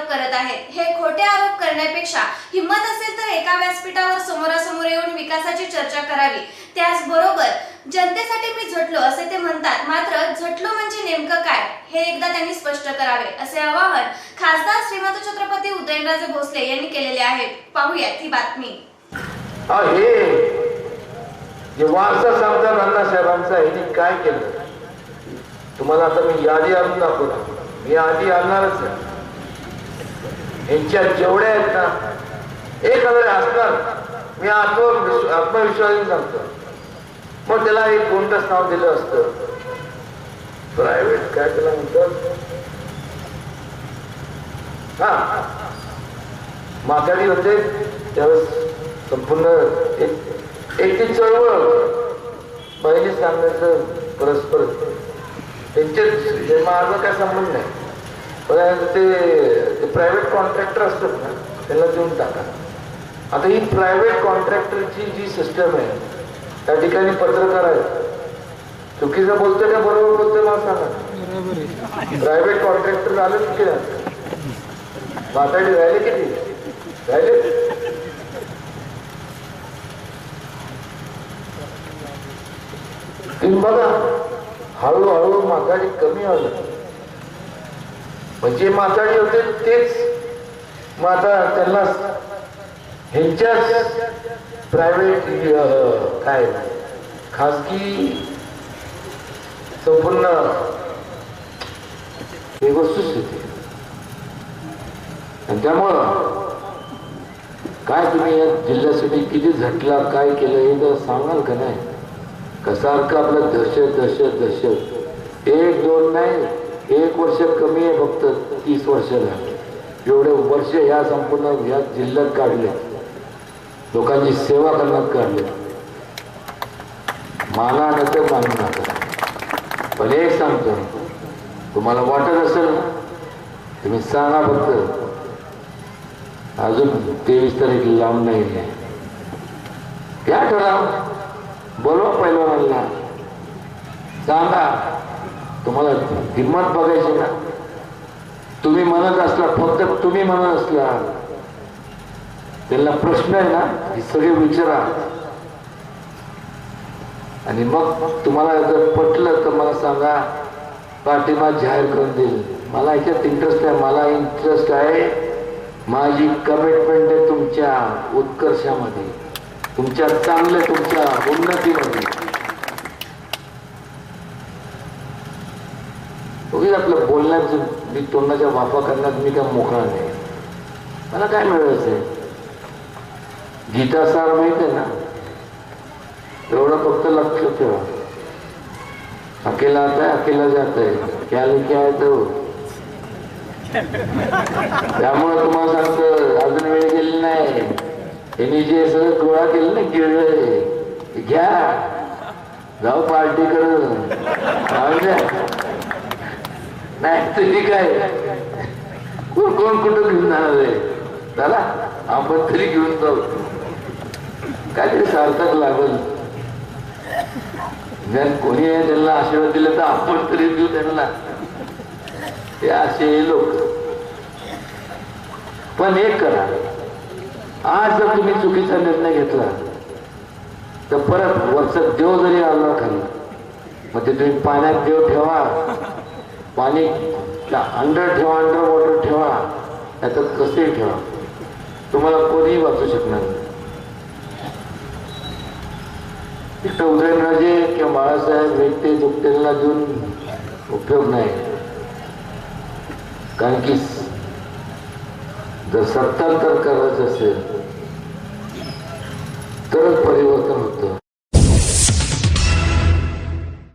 आरोप करत आहेत हे खोटे आरोप करण्यापेक्षा हिंमत असेल तर एका व्यासपीठावर समोरासमोर येऊन विकासाची चर्चा करावी. त्याचबरोबर जनतेसाठी मी झटलो असे ते म्हणतात. मात्र झटलो म्हणजे नेमकं काय? हे एकदा त्यांनी स्पष्ट करावे. असे आवाहन खासदार श्रीमंत छत्रपती उदयनराजे भोसले यांनी केलेले आहे. पाहूयात ही बातमी. हे वारसा सांगतात अण्णासाहेबांचा ह्यांनी काय केलं? तुम्हाला आता मी यादी आणून दाखवतो. मी आधी आणणारच आहे. यांच्या जेवढ्या आहेत ना एक हजार असणार मी आत्म आत्मविश्वासाने सांगतो. मग त्याला एक कोणतंच नाव दिलं असतं. प्रायव्हेट काय त्याला म्हणतात? हा. माथाडी होते त्यावेळेस संपूर्ण एक एक ती चळवळ पहिले सांगण्याचं परस्पर. त्यांचे हे काय संबंध नाही. पण ते ते प्रायव्हेट कॉन्ट्रॅक्टर असतात ना त्यांना देऊन टाका. आता ही प्रायव्हेट कॉन्ट्रॅक्टरची जी सिस्टम आहे त्या ठिकाणी पत्रकार आहेत. चुकीचं बोलतोय का बरोबर बोलतोय मला सांगा. प्रायव्हेट कॉन्ट्रॅक्टर आलं की झालं माताडी राहिले किती? राहिले? तुम्ही बघा हळूहळू माघारी कमी व्हायला म्हणजे माताडी होते तेच माता त्यांना ह्यांच्याच प्रायव्हेट काय खासगी संपूर्ण हे वस्तुस्थिती आणि त्यामुळं काय तुम्ही या जिल्ह्यासाठी किती झटला काय केलं हे तर सांगाल का नाही? कसा सारखं आपलं दहशत दहशत दहशत. एक दोन नाही. एक वर्ष कमी आहे फक्त तीस वर्षाला. एवढे वर्ष ह्या संपूर्ण ह्या जिल्ह्यात काढले. लोकांची सेवा करण्यात काढले. माना नाही मानू नका. पण एक सांगतो तुम्हाला वाटत असेल ना तुम्ही सांगा फक्त. अजून तेवीस तारीख लांब नाही आहे. घ्या ठराव बोलवा पहिलवानांना. सांगा. तुम्हाला हिंमत बघायची ना. तुम्ही म्हणत असला फक्त तुम्ही म्हणत असला त्यांना प्रश्न आहे ना हे सगळे विचारा. आणि मग तुम्हाला जर पटलं तर मला सांगा पाठिंबा जाहीर करून देईल. मला याच्यात इंटरेस्ट आहे मला इंटरेस्ट आहे माझी कमिटमेंट आहे तुमच्या उत्कर्षामध्ये. तुमच्या चांगल्या तुमच्या उन्नतीमध्ये. उगीच आपलं बोलण्यात मी तोंडाच्या वाफा करण्यात मी काय मोकळा नाही. मला काय मिळायचं आहे गीता सार माहीत आहे ना? एवढं फक्त लक्ष ठेवा. अकेला आता है अकेला जात आहे. क्या लिखे आहे तो? त्यामुळे तुम्हाला सांगतो अजून वेळ गेली नाही. त्यांनी जे सगळं गोळा केलं ना गिळ घ्या. जाऊ पार्टी करून. द्या. नाही तरी काय? कोण कोण कुठं घेऊन जाणार आहे? चला आपण तरी घेऊन जाऊ. काहीतरी सार्थक लागल. जर कोणी त्यांना आशीर्वाद दिले तर आपण तरी देऊ त्यांना. ते असे लोक. पण एक करा. आज जर तुम्ही चुकीचा निर्णय घेतला तर परत वर्ष देव जरी आला खाली मग ते तुम्ही पाण्यात देव ठेवा. पाणी अंडर ठेवा अंडर वॉटर ठेवा याच्यात कसेही ठेवा. तुम्हाला कोणीही वाचू शकणार नाही. इथं उदयनराजे किंवा बाळासाहेब व्यक्ती दुखतेला देऊन उपयोग नाही. कारण की जर सत्तांतर करायचं असेल तरच परिवर्तन होतं.